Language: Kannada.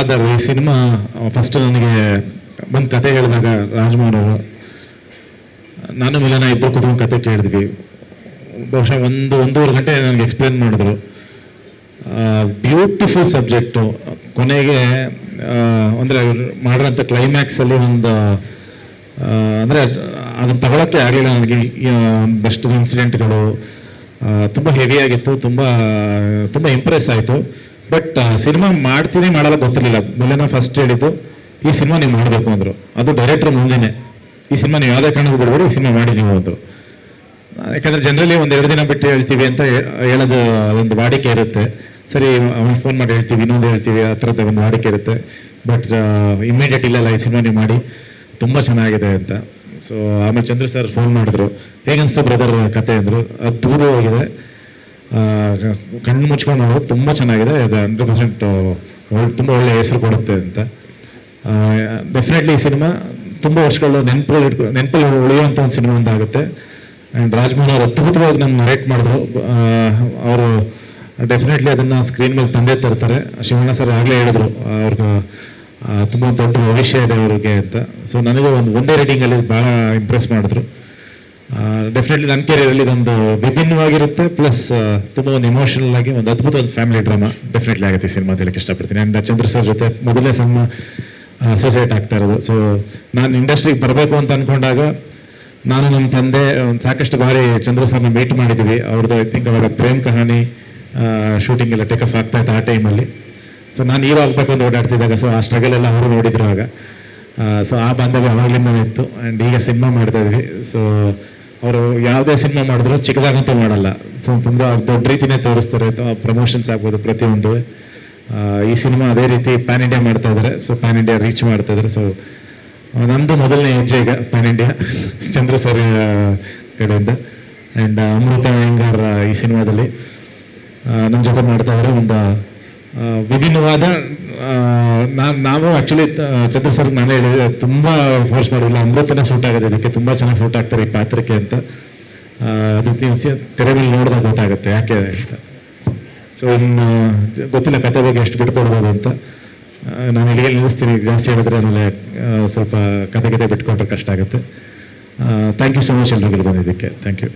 ಅದಾದ ಈ ಸಿನಿಮಾ ಫಸ್ಟ್ ನನಗೆ ಬಂದು ಕತೆ ಹೇಳಿದಾಗ ರಾಜ್ಮೋಹನ್ ಅವರು, ನಾನು ಮಿಲನ ಇಬ್ಬರು ಕೂತ್ಕೊಂಡು ಕತೆ ಕೇಳಿದ್ವಿ. ಬಹುಶಃ ಒಂದು, ಒಂದೂವರೆ ಗಂಟೆ ನನಗೆ ಎಕ್ಸ್ಪ್ಲೇನ್ ಮಾಡಿದ್ರು. ಬ್ಯೂಟಿಫುಲ್ ಸಬ್ಜೆಕ್ಟು ಕೊನೆಗೆ ಅಂದರೆ ಮಾಡಿರೋಂಥ ಕ್ಲೈಮ್ಯಾಕ್ಸಲ್ಲಿ ಒಂದು ಅಂದರೆ ಅದನ್ನು ತಗೊಳಕ್ಕೆ ಆಗಲಿಲ್ಲ ನನಗೆ. ಬೆಸ್ಟ್ ಇನ್ಸಿಡೆಂಟ್ಗಳು ತುಂಬ ಹೆವಿಯಾಗಿತ್ತು ತುಂಬ ತುಂಬ ಇಂಪ್ರೆಸ್ ಆಯಿತು. ಬಟ್ ಸಿನಿಮಾ ಮಾಡ್ತೀನಿ ಮಾಡಲ್ಲ ಗೊತ್ತಿರಲಿಲ್ಲ. ಮೊದಲೇನ ಫಸ್ಟ್ ಹೇಳಿದ್ದು ಈ ಸಿನಿಮಾ ನೀವು ಮಾಡಬೇಕು ಅಂದರು. ಅದು ಡೈರೆಕ್ಟ್ರ್ ಮುಂದೆನೆ. ಈ ಸಿನಿಮಾ ನೀವು ಯಾವುದೇ ಕಾರಣಕ್ಕೂ ಬಿಡಬೇಡಿ ಈ ಸಿನಿಮಾ ಮಾಡಿ ನೀವು ಅಂದರು. ಯಾಕಂದ್ರೆ ಜನರಲಿ ಒಂದು ಎರಡು ದಿನ ಬಿಟ್ಟು ಹೇಳ್ತೀವಿ ಅಂತ ಹೇಳೋದು ಒಂದು ವಾಡಿಕೆ ಇರುತ್ತೆ. ಸರಿ ಫೋನ್ ಮಾಡಿ ಹೇಳ್ತೀವಿ ಇನ್ನೊಂದು ಹೇಳ್ತೀವಿ ಆ ಥರದ ಒಂದು ವಾಡಿಕೆ ಇರುತ್ತೆ. ಬಟ್ ಇಮಿಡಿಯೇಟ್ ಇಲ್ಲ ಈ ಸಿನಿಮಾ ನೀವು ಮಾಡಿ ತುಂಬ ಚೆನ್ನಾಗಿದೆ ಅಂತ. ಸೊ ಆಮೇಲೆ ಚಂದ್ರ ಸರ್ ಫೋನ್ ಮಾಡಿದ್ರು. ಹೇಗನ್ಸ್ತು ಬ್ರದರ್ ಕತೆ ಅಂದರು? ಅದ್ಭುತವಾಗಿದೆ. ಆ, ಕಣ್ಣು ಮುಚ್ಕೊಂಡು ನೋಡೋದು ತುಂಬ ಚೆನ್ನಾಗಿದೆ. ಅದು ಹಂಡ್ರೆಡ್ ಪರ್ಸೆಂಟ್ ತುಂಬ ಒಳ್ಳೆಯ ಹೆಸರು ಕೊಡುತ್ತೆ ಅಂತ. ಡೆಫಿನೆಟ್ಲಿ ಈ ಸಿನಿಮಾ ತುಂಬ ವರ್ಷಗಳು ನೆನಪಲ್ಲಿ ಇಟ್ಕೊ ನೆನಪಲ್ಲಿ ಉಳಿಯುವಂಥ ಒಂದು ಸಿನಿಮಾ ಅಂತ ಆಗುತ್ತೆ ಆ್ಯಂಡ್ ರಾಜ್ಮೋಹನ್ ಅವರು ಅದ್ಭುತವಾಗಿ ನಾನು ನರೇಟ್ ಮಾಡಿದ್ರು. ಅವರು ಡೆಫಿನೆಟ್ಲಿ ಅದನ್ನು ಸ್ಕ್ರೀನ್ ಮೇಲೆ ತಂದೆ ತರ್ತಾರೆ. ಶಿವಣ್ಣ ಸರ್ ಆಗಲೇ ಹೇಳಿದ್ರು ಅವ್ರಿಗೆ ತುಂಬ ದೊಡ್ಡ ಭವಿಷ್ಯ ಇದೆ ಅವ್ರಿಗೆ ಅಂತ. ಸೊ ನನಗೆ ಒಂದು ಒಂದೇ ರೇಟಿಂಗಲ್ಲಿ ಭಾಳ ಇಂಪ್ರೆಸ್ ಮಾಡಿದ್ರು. ಡೆಫಿನೆಟ್ಲಿ ನನ್ನ ಕೆರಿಯರಲ್ಲಿ ಇದೊಂದು ವಿಭಿನ್ನವಾಗಿರುತ್ತೆ. ಪ್ಲಸ್ ತುಂಬ ಒಂದು ಇಮೋಷನಲ್ ಆಗಿ ಒಂದು ಅದ್ಭುತವಾದ ಫ್ಯಾಮಿಲಿ ಡ್ರಾಮಾ ಡೆಫಿನೆಟ್ಲಿ ಆಗುತ್ತೆ ಈ ಸಿನಿಮಾ ಹೇಳಕ್ಕೆ ಇಷ್ಟಪಡ್ತೀನಿ. ಆ್ಯಂಡ್ ಚಂದ್ರ ಸರ್ ಜೊತೆ ಮೊದಲನೇ ಸಿನಿಮಾ ಅಸೋಸಿಯೇಟ್ ಆಗ್ತಾ ಇರೋದು. ಸೊ ನಾನು ಇಂಡಸ್ಟ್ರಿಗೆ ಬರಬೇಕು ಅಂತ ಅಂದ್ಕೊಂಡಾಗ ನಾನು ನಮ್ಮ ತಂದೆ, ಒಂದು ಸಾಕಷ್ಟು ಬಾರಿ ಚಂದ್ರ ಸರ್ನ ಮೀಟ್ ಮಾಡಿದ್ವಿ. ಅವ್ರದ್ದು ಐ ಥಿಂಕ್ ಅವಾಗ ಪ್ರೇಮ್ ಕಹಾನಿ ಶೂಟಿಂಗ್ ಎಲ್ಲ ಟೇಕಫ್ ಆಗ್ತಾ ಇತ್ತು ಆ ಟೈಮಲ್ಲಿ ಸೊ ನಾನು ಹೀರೋ ಆಗಬೇಕು ಅಂತ ಓಡಾಡ್ತಿದ್ದಾಗ ಸೊ ಆ ಸ್ಟ್ರಗಲ್ ಎಲ್ಲ ಅವರು ನೋಡಿದ್ರು ಆಗ. ಸೊ ಆ ಬಾಂಧವ್ಯ ಅವಾಗಲಿಂದನೇ ಇತ್ತು. ಆ್ಯಂಡ್ ಈಗ ಸಿನಿಮಾ ಮಾಡ್ತಾ ಇದ್ವಿ. ಸೊ ಅವರು ಯಾವುದೇ ಸಿನಿಮಾ ಮಾಡಿದ್ರು ಚಿಕ್ಕದಾಗಂತೂ ಮಾಡಲ್ಲ. ಸೊ, ತುಂಬ ದೊಡ್ಡ ರೀತಿನೇ ತೋರಿಸ್ತಾರೆ. ಪ್ರಮೋಷನ್ಸ್ ಆಗ್ಬೋದು ಪ್ರತಿಯೊಂದು. ಈ ಸಿನಿಮಾ ಅದೇ ರೀತಿ ಪ್ಯಾನ್ ಇಂಡಿಯಾ ಮಾಡ್ತಾ ಇದ್ದಾರೆ. ಸೊ ಪ್ಯಾನ್ ಇಂಡಿಯಾ ರೀಚ್ ಮಾಡ್ತಾ ಇದ್ದಾರೆ. ಸೊ ನಮ್ಮದು ಮೊದಲನೇ ಹೆಜ್ಜೆ ಈಗ ಪ್ಯಾನ್ ಇಂಡಿಯಾ ಚಂದ್ರ ಸರ್ ಕಡೆಯಿಂದ. ಆ್ಯಂಡ್ ಅಮೃತ ಅಯ್ಯಂಗಾರ್ ಈ ಸಿನಿಮಾದಲ್ಲಿ ನಮ್ಮ ಜೊತೆ ಮಾಡ್ತಾ ಇದ್ದಾರೆ. ಒಂದು ವಿಭಿನ್ನವಾದ ನಾನು ನಾವು ಆ್ಯಕ್ಚುಲಿ ಚಂದ್ರ ಸರ್ ನಾನೇ ಹೇಳಿದೆ, ತುಂಬ ಫೋರ್ಸ್ ಮಾಡಿಲ್ಲ, ಅಮೃತನೇ ಸೂಟ್ ಆಗುತ್ತೆ, ಇದಕ್ಕೆ ತುಂಬ ಚೆನ್ನಾಗಿ ಸೂಟ್ ಆಗ್ತಾರೆ ಈ ಪಾತ್ರಕ್ಕೆ ಅಂತ. ಅದು ತೆರೆ ಮೇಲೆ ನೋಡಿದಾಗ ಗೊತ್ತಾಗುತ್ತೆ, ಯಾಕೆ ಅಂತ. ಸೊ ಇನ್ನು, ಗೊತ್ತಿಲ್ಲ ಕತೆ ಬಗ್ಗೆ ಎಷ್ಟು ಬಿಟ್ಕೊಡ್ಬೋದು ಅಂತ. ನಾನು ಇಲ್ಲಿಗೆ ನಿಲ್ಲಿಸ್ತೀನಿ, ಜಾಸ್ತಿ ಹೇಳಿದ್ರೆ ಆಮೇಲೆ ಸ್ವಲ್ಪ ಕತೆ ಕತೆ ಬಿಟ್ಕೊಂಡ್ರೆ ಕಷ್ಟ ಆಗುತ್ತೆ. ಥ್ಯಾಂಕ್ ಯು ಸೊ ಮಚ್ ಎಲ್ಲರಿಗೂ ಬಂದಿದ್ದಕ್ಕೆ. Thank you